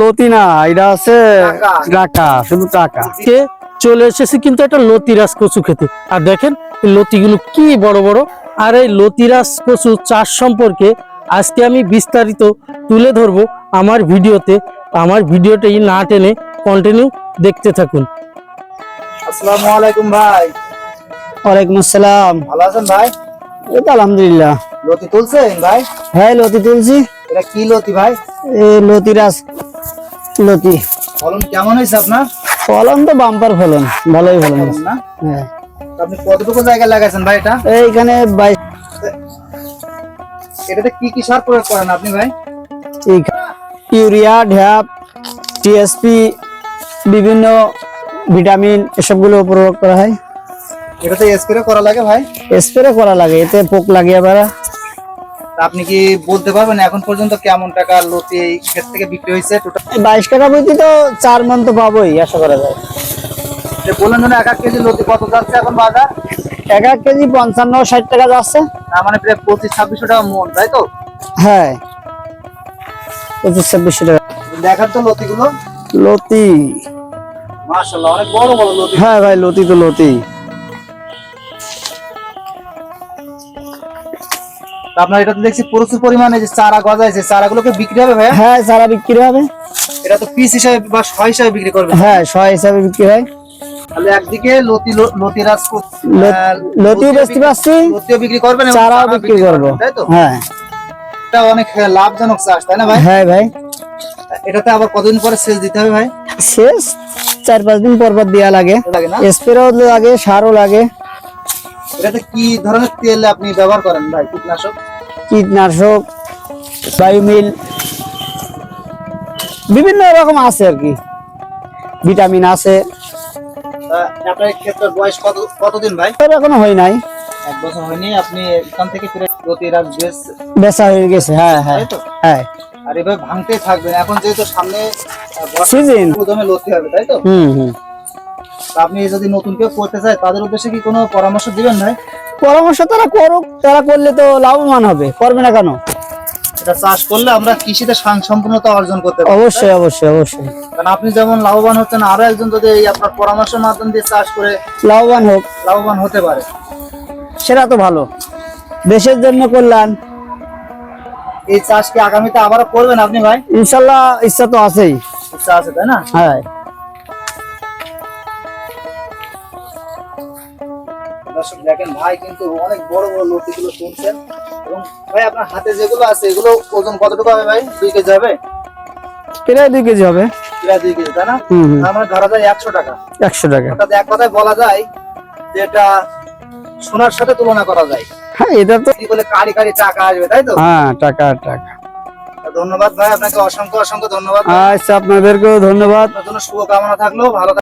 লতি না এটা আছে টাকা। শুধু টাকা। চলে এসেছে কিন্তু একটা লতিরাজ কচু খেতে। আর দেখেন লতিগুলো কি বড় বড়। আর এই লতিরাজ কচু চাষ সম্পর্কে আজকে আমি বিস্তারিত তুলে ধরবো আমার ভিডিওতে। আমার ভিডিওটাই না টেনে কন্টিনিউ দেখতে থাকুন। আসসালামু আলাইকুম ভাই। ওয়ালাইকুম আসসালাম। ভালো আছেন ভাই? এই তো আলহামদুলিল্লাহ। লতি তুলছেন ভাই? হ্যাঁ লতি তুলছি। এটা কি লতি ভাই? এই লতিরাজ লতি ফলন কেমন হয়েছে আপনার? ফলন তো বাম্পার ফলন ভালোই ফলন। না? হ্যাঁ। আপনি কতটুকু জায়গায় লাগাইছেন ভাই এটা? এইখানে বাইশ এটাতে কি কি সার প্রয়োগ করেন আপনি ভাই? ইউরিয়া ঢ্যাপ টিএসপি বিভিন্ন ভিটামিন এসবগুলো প্রয়োগ করা হয়। এটাতে স্প্রে করা লাগে ভাই? স্প্রে করা লাগে এতে পোক লাগিয়ে পারা তা আপনি কি বলতে পারবেন এখন পর্যন্ত কেমন টাকা লতি এই ক্ষেত থেকে বিক্রি হয়েছে? টোটাল বাইশ টাকা বইতে তো চার মন তো পাবোই আশা করা যায়। বললেন যেন এক এক কেজি লতি কত যাচ্ছে এখন বাজার? এক এক কেজি পঞ্চান্ন ষাট টাকা যাচ্ছে। তার মানে প্রায় পঁচিশ ছাব্বিশশো টাকা মন তাই তো? হ্যাঁ। পঁচিশ ছাব্বিশশো টাকা। দেখার তো লতিগুলো। লতি। মাশাল্লাহ অনেক বড় বড় লতি। হ্যাঁ ভাই লতি তো লতি। তা আপনার এটাতে দেখছি প্রচুর পরিমাণে যে চারা গজাইছে চারাগুলোকে বিক্রি হবে ভাইয়া? হ্যাঁ সারা বিক্রি হবে। এটা তো পিস হিসাবে বা ছয় হিসাবে বিক্রি করবে। হ্যাঁ ছয় হিসাবে বিক্রি হয়। তাহলে একদিকে লতি লত- আহ, লতিও বেচতে বিক্রি- পারছি। লতিও বিক্রি করবেন চারাও চারা বিক্রি করব। তাই তো? হ্যাঁ। এটা অনেক লাভজনক চাষ তাই না ভাই? হ্যাঁ ভাই। এটাতে আবার কতদিন পরে সেচ দিতে হবে ভাই? শেষ চার পাঁচ দিন পর পর দেওয়া লাগে। লাগে স্প্রেও লাগে সারও লাগে। এটাতে কি ধরনের তেল আপনি ব্যবহার করেন ভাই কীটনাশক? কীটনাশক বায়োমিল বিভিন্ন রকম আছে আর কি। ভিটামিন আছে। আপনার ক্ষেত্রে বয়স কত কতদিন ভাই? তবে এখনও হয় নাই। এক বছর হয়নি আপনি এখান থেকে ফিরে লতিরাজ বেশ বেচা হয়ে গেছে হ্যাঁ হ্যাঁ। হ্যাঁ। আর এভাবে ভাঙতে থাকবেন এখন যেহেতু সামনে সিজন প্রথমে লতি হবে তাই তো? হুম হুম। আপনি যদি নতুন কেউ করতে চায় তাদের উদ্দেশ্যে কি কোনো পরামর্শ দিবেন ভাই? পরামর্শ তারা করুক তারা করলে তো লাভবান হবে। করবে না কেন? এটা চাষ করলে আমরা কৃষিতে সম্পূর্ণতা অর্জন করতে পারব অবশ্যই অবশ্যই অবশ্যই। কারণ আপনি যেমন লাভবান হচ্ছেন আরও একজন যদি এই আপনার পরামর্শের মাধ্যম দিয়ে চাষ করে লাভবান হোক। লাভবান হতে পারে। সেটা তো ভালো। দেশের জন্য কল্যাণ। এই চাষ কি আগামীতে আবারও করবেন আপনি ভাই? ইনশাল্লাহ ইচ্ছা তো আছেই। ইচ্ছা আছে তাই না? হ্যাঁ। দর্শক দেখেন ভাই কিন্তু অনেক বড় বড় লতিগুলো তুলছেন। এবং ভাই আপনার হাতে যেগুলো আছে এগুলো ওজন কতটুকু হবে ভাই? দুই কেজি হবে? প্রায় দুই কেজি হবে। প্রায় দুই কেজি তাই না? মানে ধরা যায় একশো টাকা। একশো টাকা। অর্থাৎ এক কথায় বলা যায় যে এটা সোনার সাথে তুলনা করা যায়। হ্যাঁ এটা তো কি বলে কারি কারি টাকা আসবে তাই তো? হ্যাঁ টাকা টাকা। ধন্যবাদ ভাই আপনাকে অসংখ্য অসংখ্য ধন্যবাদ। আচ্ছা আপনাদেরকেও ধন্যবাদ। জন্য শুভকামনা থাকল ভালো